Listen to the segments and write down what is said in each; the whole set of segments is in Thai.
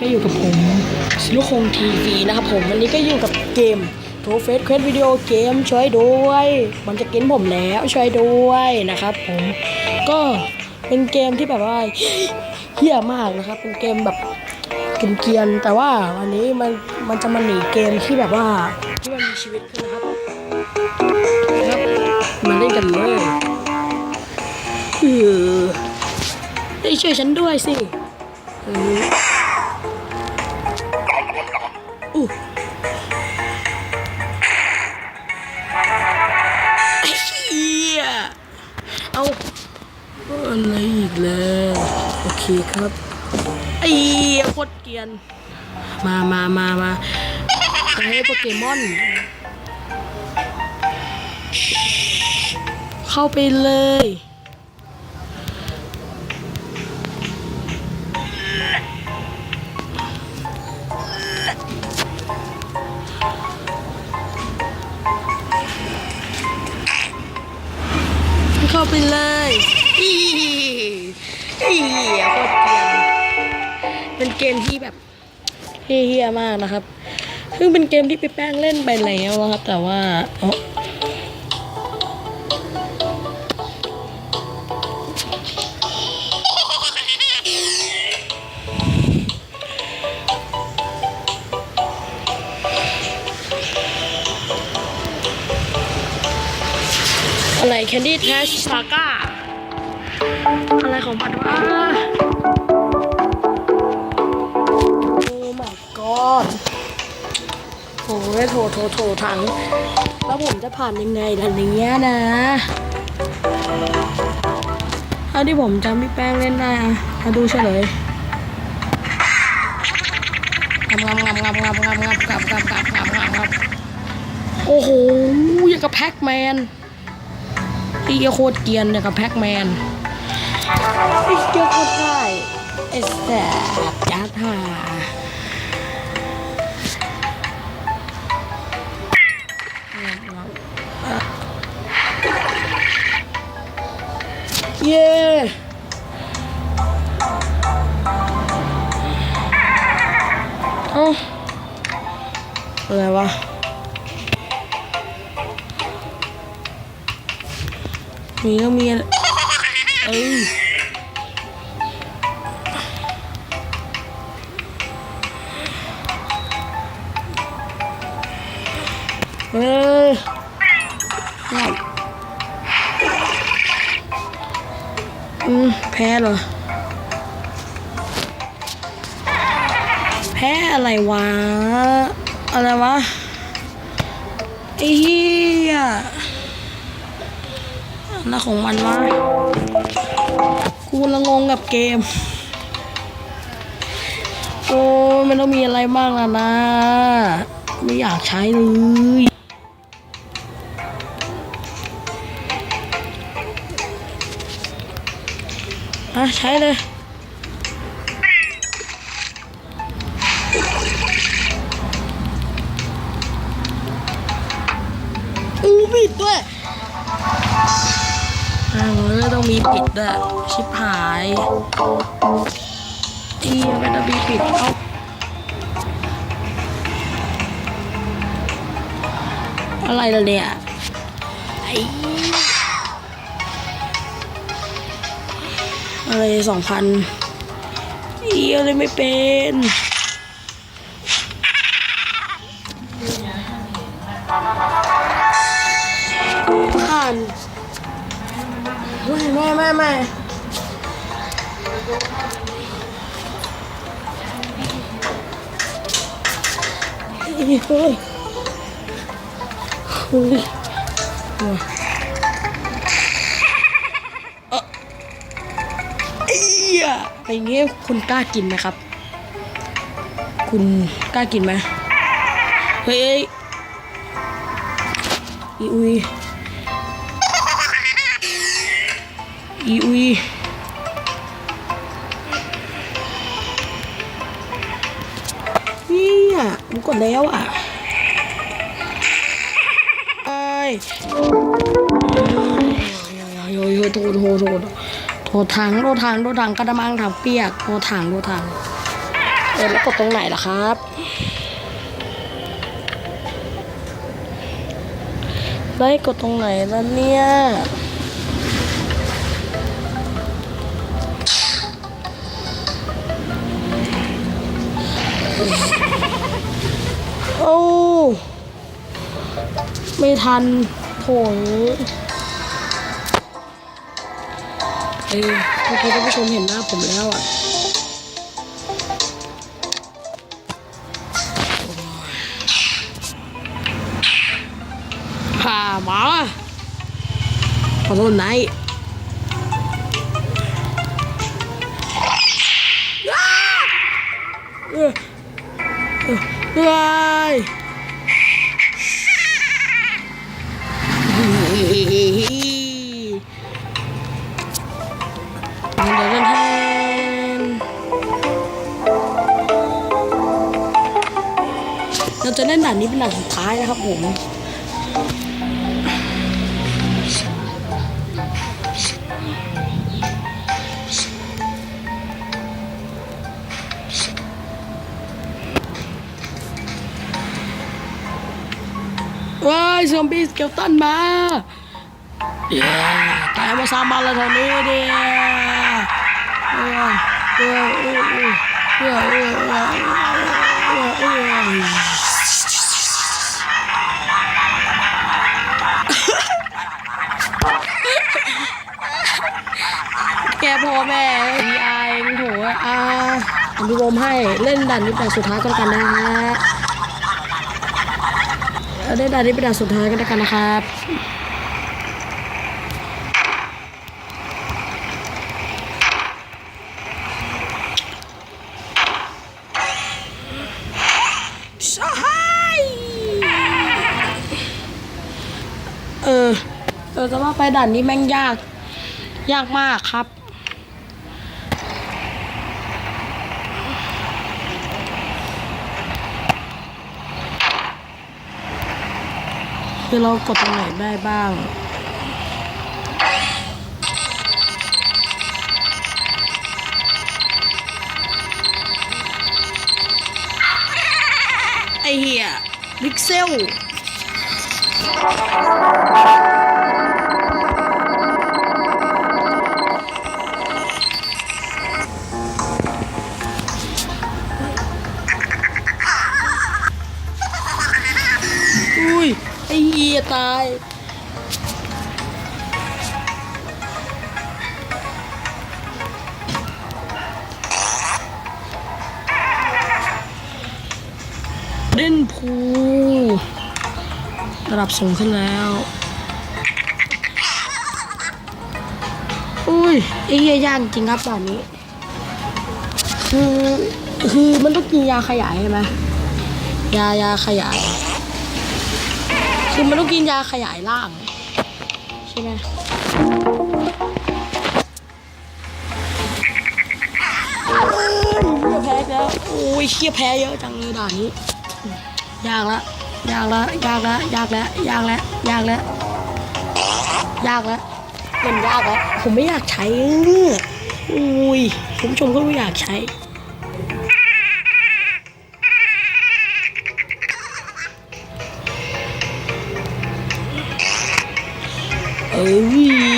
ก็อยู่กับผมซิลุคงทีวีนะครับผมวันนี้ก็อยู่กับเกมโทเฟสเควสวิดีโอเกมช่วยด้วย มันจะกินผมแล้วช่วยด้วยนะครับผมก็เป็นเกมที่แบบว่าเฮี้ยมากนะครับ เป็นเกมแบบเกรียนๆแต่ว่าวันนี้มันมันจะมาหนีเกมที่แบบว่าที่มันมีชีวิตขึ้นนะครับนะครับมาเล่นกันเลยเออได้ช่วยฉันด้วยสิ เอาอะไรอีกแล้วโอเคครับไอ้โคตรเกียน มามามามาไปให้โปเกมอน เข้าไปเลย เข้าไปเลยอีอีโคตรเกมเป็นเกมที่แบบเฮี้ยมากนะครับ ซึ่งเป็นเกมที่ไปแป้งเล่นไปแล้วนะครับ แต่ว่า อะไรแคนดี้แทชซาก้าอะไรของมันวะโอ้ my god โอ้ยโถโถโถถัง แล้วผมจะผ่านยังไงล่ะเนี้ยนะถ้าที่ผมจำพี่แป้งเล่นได้อะมาดูเฉลยงับงับงับงับงับงับงับงับงับงับงับโอ้โห อย่างกับแพ็กแมน ไอ้เหี้ยโคตรเกรียนอย่ยกับแพ็กแมนไอ้เหี้ยโคตรได้ไอ้แสบยัดห่า มีก็มีอะไรเอ้ยเอ้ยอืมแพ้เหรอ แพ้อะไรวะ อะไรวะไอ้เหี้ย อะไรของมันวะกูละงงกับเกม โอ้มันต้องมีอะไรบ้างล่ะนะ ไม่อยากใช้เลยอะใช้เลยอู้ปิดด้วย อ่าต้องมีปิดด้วยชิบหายอีมันจะมีปิดเอาอะไรล่ะเนี่ยไอ้อะไรสองพันเอีอะไรไม่เป็น ไม่ไม่ไม่ไม่เฮ้ยเฮ้ยเฮ้ยเอียอะไรเงี้ยคุณกล้ากินไหมครับ คุณกล้ากินไหมเฮ้ยอีอุย อีอุยนี่ยมันกดแล้วอะไอ้ยโยโยโทโทโทโททางโททางโททางกระมังถังเปียกโททางโททางเออแล้วกดตรงไหนล่ะครับได้กดตรงไหนแล้วเนี่ย ทันโถยเอ้ยเมื่อเคท่านผู้ชมเห็นหน้าผมแล้วอะผ่าหมาขอโทษนาย ด่านนี้เป็นด่านสุดท้ายนะครับผมว้ายซอมบี้สเกลตันมาเย้ตายมาสามวันแล้วเท่านี้เดียเออเออเออเออเออเออ แกพ่อแม่ดีไอโถอ่าอนุโลมให้เล่นด่านนี้แต่สุดท้ายก็แล้วกันนะฮะเอาได้ด่านนี้เป็นด่านสุดท้ายกันกันนะครับใช่เออ เออจะว่าไปด่านนี้แม่งยาก ยากมากครับ คือเรากดตรงไหนได้บ้างไอเหี้ยพิกเซล จะตาย เล่นพูระดับสูงขึ้นแล้วอุ้ยไอ้เหี้ยยากจริงครับแบบนี้ คือ คือมันต้องกินยาขยายใช่ไหมยายาขยาย คือมันต้องกินยาขยายร่าง ใช่ไหมเอ้ยเหี้ยแพ้แล้วโอ้ยเชี่ยแพ้เยอะจังเลยด่านนี้ ยากละยากละยากละยากแล้วยากแล้วยากแล้วยากแล้วมันยากแล้วผมไม่อยากใช้เนี่ยอุ้ยคุณผู้ชมก็ไม่อยากใช้ 哎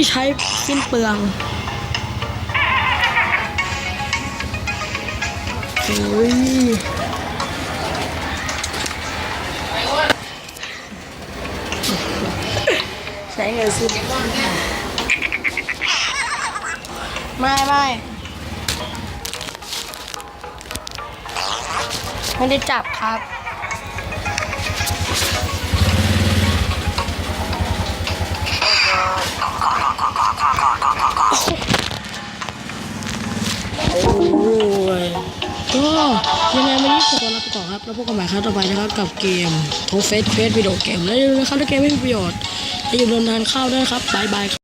ยใช้สิ้นเปลืองโอ้ยใช้เงินซื้อไม่ไม่ไม่ได้จับครับ ยก็ยังไงวันนี้ขอตัวลาไปก่อนครับ แล้วพบกันใหม่ครั้งต่อไปนะครับกับเกมโทเฟสเฟสวิดีโอเกมแล้วอย่าลืมนะครับถ้าเกมไม่มีประโยชน์อย่าลืมเดินทานข้าวด้วยครับบายบายค